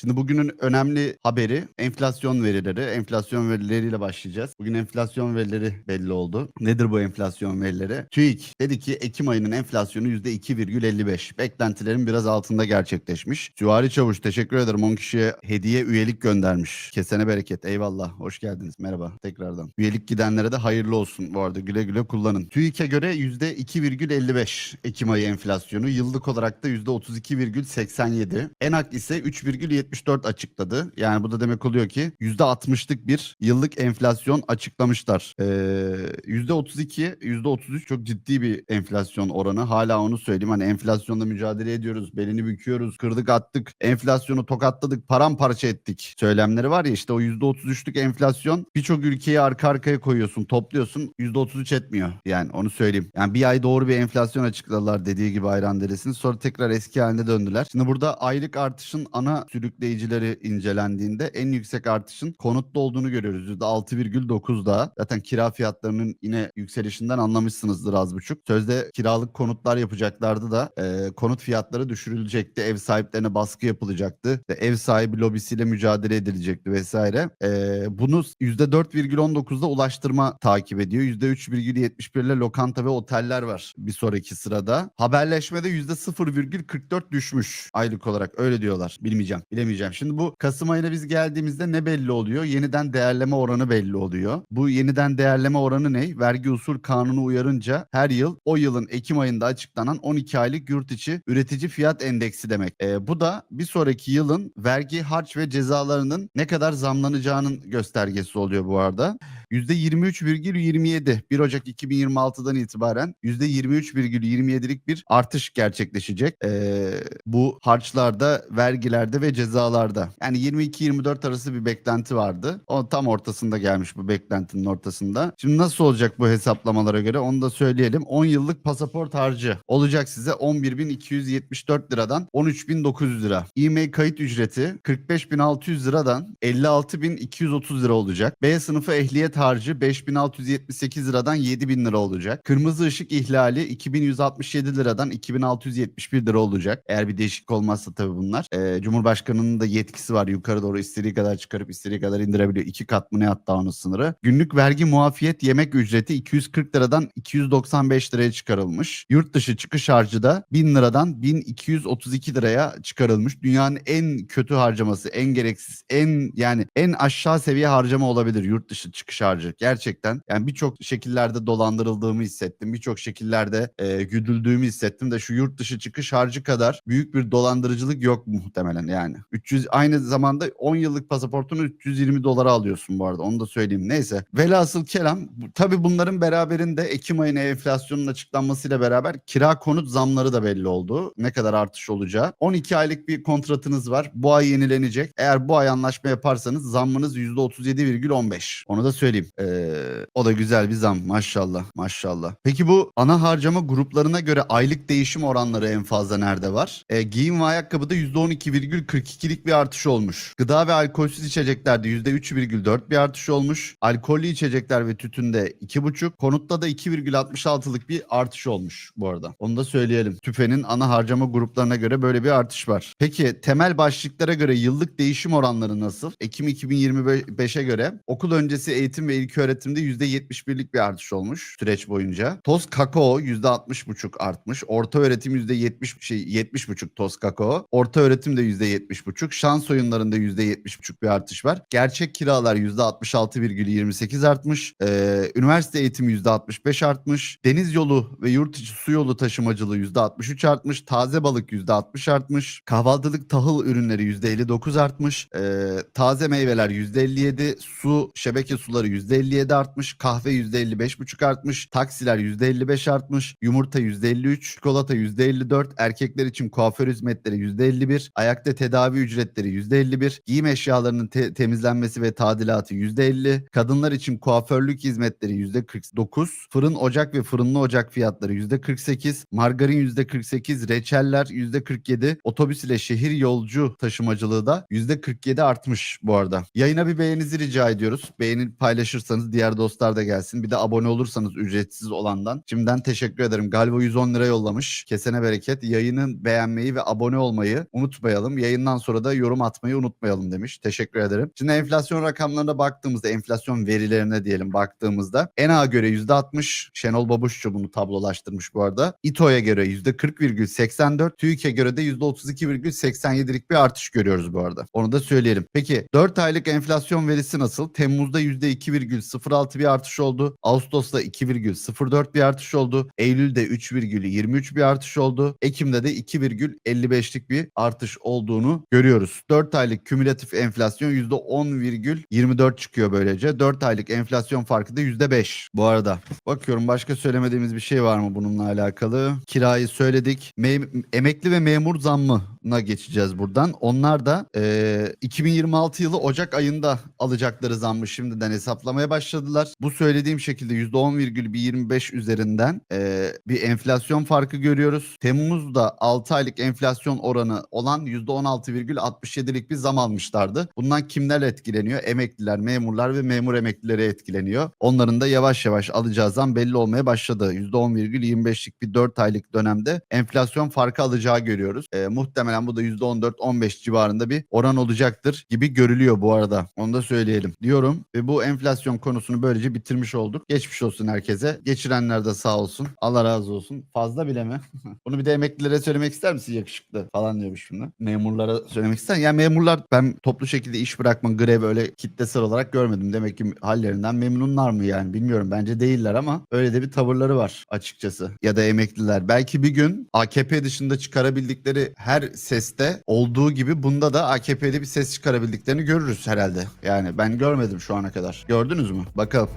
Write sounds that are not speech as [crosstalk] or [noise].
Şimdi bugünün önemli haberi enflasyon verileri. Enflasyon verileriyle başlayacağız. Bugün enflasyon verileri belli oldu. Nedir bu enflasyon verileri? TÜİK dedi ki Ekim ayının enflasyonu %2,55. Beklentilerin biraz altında gerçekleşmiş. Süvari Çavuş teşekkür ederim 10 kişiye hediye üyelik göndermiş. Kesene bereket. Eyvallah. Hoş geldiniz. Merhaba tekrardan. Üyelik gidenlere de hayırlı olsun bu arada. Güle güle kullanın. TÜİK'e göre %2,55 Ekim ayı enflasyonu. Yıllık olarak da %32,87. ENAK ise 3,74 açıkladı. Yani bu da demek oluyor ki %60'lık bir yıllık enflasyon açıklamışlar. Ee, %32, %33 çok ciddi bir enflasyon oranı. Hala onu söyleyeyim. Hani enflasyonla mücadele ediyoruz. Belini büküyoruz. Kırdık attık. Enflasyonu tokatladık. Paramparça ettik. Söylemleri var ya işte o %33'lük enflasyon birçok ülkeyi arka arkaya koyuyorsun. Topluyorsun. %33 etmiyor. Yani onu söyleyeyim. Yani bir ay doğru bir enflasyon açıkladılar dediği gibi Ayran Deresi'nin. Sonra tekrar eski haline döndüler. Şimdi burada aylık artışın ana sürükleyicileri incelendiğinde en yüksek artışın konutta olduğunu görüyoruz. %6,9'da. Zaten kira fiyatlarının yine yükselişinden anlamışsınızdır az buçuk. Sözde kiralık konutlar yapacaklardı da e, konut fiyatları düşürülecekti. Ev sahiplerine baskı yapılacaktı. İşte ev sahibi lobisiyle mücadele edilecekti vesaire. E, bunu %4,19'da ulaştırma takip ediyor. %3,71 ile lokanta ve oteller var bir sonraki sırada. Haberleşmede %0,44 düşmüş aylık olarak öyle diyorlar. Bilmeyeceğim, bilemeyeceğim. Şimdi bu Kasım ayına biz geldiğimizde ne belli oluyor? Yeniden değerleme oranı belli oluyor. Bu yeniden değerleme oranı ne? Vergi usul kanunu uyarınca her yıl o yılın Ekim ayında açıklanan 12 aylık yurt içi üretici fiyat endeksi demek. E, bu da bir sonraki yılın vergi, harç ve cezalarının ne kadar zamlanacağının göstergesi oluyor bu arada. %23,27 1 Ocak 2026'dan itibaren %23,27'lik bir artış gerçekleşecek. Ee, bu harçlarda, vergilerde ve cezalarda. Yani 22-24 arası bir beklenti vardı. O tam ortasında gelmiş bu beklentinin ortasında. Şimdi nasıl olacak bu hesaplamalara göre onu da söyleyelim. 10 yıllık pasaport harcı olacak size 11.274 liradan 13.900 lira. E-mail kayıt ücreti 45.600 liradan 56.230 lira olacak. B sınıfı ehliyet harcı 5678 liradan 7000 lira olacak. Kırmızı ışık ihlali 2167 liradan 2671 lira olacak. Eğer bir değişiklik olmazsa tabii bunlar. Ee, Cumhurbaşkanının da yetkisi var. Yukarı doğru istediği kadar çıkarıp istediği kadar indirebiliyor. İki kat mı ne hatta onun sınırı. Günlük vergi muafiyet yemek ücreti 240 liradan 295 liraya çıkarılmış. Yurt dışı çıkış harcı da 1000 liradan 1232 liraya çıkarılmış. Dünyanın en kötü harcaması, en gereksiz, en yani en aşağı seviye harcama olabilir yurt dışı çıkış harcı. Gerçekten yani birçok şekillerde dolandırıldığımı hissettim. Birçok şekillerde e, güdüldüğümü hissettim de şu yurt dışı çıkış harcı kadar büyük bir dolandırıcılık yok muhtemelen yani. 300 aynı zamanda 10 yıllık pasaportunu 320 dolara alıyorsun bu arada. Onu da söyleyeyim. Neyse. Velhasıl kelam tabii bunların beraberinde Ekim ayına enflasyonun açıklanmasıyla beraber kira konut zamları da belli oldu. Ne kadar artış olacağı. 12 aylık bir kontratınız var. Bu ay yenilenecek. Eğer bu ay anlaşma yaparsanız zammınız %37,15. Onu da söyleyeyim. Ee, o da güzel bir zam maşallah maşallah. Peki bu ana harcama gruplarına göre aylık değişim oranları en fazla nerede var? Ee, giyim ve ayakkabıda %12,42'lik bir artış olmuş. Gıda ve alkolsüz içeceklerde %3,4 bir artış olmuş. Alkollü içecekler ve tütünde 2,5. Konutta da 2,66'lık bir artış olmuş bu arada. Onu da söyleyelim. TÜFE'nin ana harcama gruplarına göre böyle bir artış var. Peki temel başlıklara göre yıllık değişim oranları nasıl? Ekim 2025'e göre okul öncesi eğitim ve ilköğretimde %71'lik bir artış olmuş süreç boyunca. Toz kakao %60,5 artmış. Orta öğretim %70 şey 70,5 toz kakao. Orta öğretim de %70,5. Şans oyunlarında %70,5 bir artış var. Gerçek kiralar %66,28 artmış. Ee, üniversite eğitimi %65 artmış. Deniz yolu ve yurt içi su yolu taşımacılığı %63 artmış. Taze balık %60 artmış. Kahvaltılık tahıl ürünleri %59 artmış. Ee, taze meyveler %57. Su, şebeke suları %57 artmış. Kahve %55,5 artmış. Taksiler %55 artmış. Yumurta %53. Çikolata %54. Erkekler için kuaför hizmetleri %51. Ayakta tedavi ücretleri %51. Giyim eşyalarının te- temizlenmesi ve tadilatı %50. Kadınlar için kuaförlük hizmetleri %49. Fırın ocak ve fırınlı ocak fiyatları %48. Margarin %48. Reçeller %47. Otobüs ile şehir yolcu taşımacılığı da %47 artmış bu arada. Yayına bir beğeninizi rica ediyoruz. Beğeni paylaş paylaşırsanız diğer dostlar da gelsin. Bir de abone olursanız ücretsiz olandan. Şimdiden teşekkür ederim. Galvo 110 lira yollamış. Kesene bereket. Yayını beğenmeyi ve abone olmayı unutmayalım. Yayından sonra da yorum atmayı unutmayalım demiş. Teşekkür ederim. Şimdi enflasyon rakamlarına baktığımızda, enflasyon verilerine diyelim baktığımızda ENA göre %60, Şenol Babuşçu bunu tablolaştırmış bu arada. İTO'ya göre %40,84, TÜİK'e göre de %32,87'lik bir artış görüyoruz bu arada. Onu da söyleyelim. Peki 4 aylık enflasyon verisi nasıl? Temmuz'da %2,06 bir artış oldu. Ağustos'ta 2,04 bir artış oldu. Eylül'de 3,23 bir artış oldu. Ekim'de de 2,55'lik bir artış olduğunu görüyoruz. 4 aylık kümülatif enflasyon %10,24 çıkıyor böylece. 4 aylık enflasyon farkı da %5 bu arada. Bakıyorum başka söylemediğimiz bir şey var mı bununla alakalı? Kirayı söyledik. Me- emekli ve memur zammına geçeceğiz buradan. Onlar da eee, 2026 yılı Ocak ayında alacakları zammı şimdiden hesaplamaya başladılar. Bu söylediğim şekilde %10,25 üzerinden eee, bir enflasyon farkı görüyoruz. Temmuz'da 6 aylık enflasyon oranı olan %16,67'lik bir zam almışlardı. Bundan kimler etkileniyor? Emekliler, memurlar ve memur emeklileri etkileniyor. Onların da yavaş yavaş alacağı zam belli olmaya başladı. %10,25'lik bir 4 aylık dönemde enflasyon farkı alacağı görüyoruz. Ee, muhtemelen bu da %14-15 civarında bir oran olacaktır gibi görülüyor bu arada. Onu da söyleyelim diyorum. Ve bu enflasyon konusunu böylece bitirmiş olduk. Geçmiş olsun herkese. Geçirenler de sağ olsun. Allah razı olsun. Fazla bile mi? [laughs] Bunu bir de emeklilere söylemek ister misin yakışıklı falan diyormuş şimdi. Memurlara söylemek ister. Yani memurlar ben toplu şekilde iş bırakma, grev öyle kitlesel olarak görmedim. Demek ki hallerinden memnunlar mı yani bilmiyorum. Bence değiller ama öyle de bir tavırları var açıkçası. Ya da emekliler. Belki bir gün AKP dışında çıkarabildikleri her seste olduğu gibi bunda da AKP'de bir ses çıkarabildiklerini görürüz herhalde. Yani ben görmedim şu ana kadar. Gördünüz mü? Bakalım.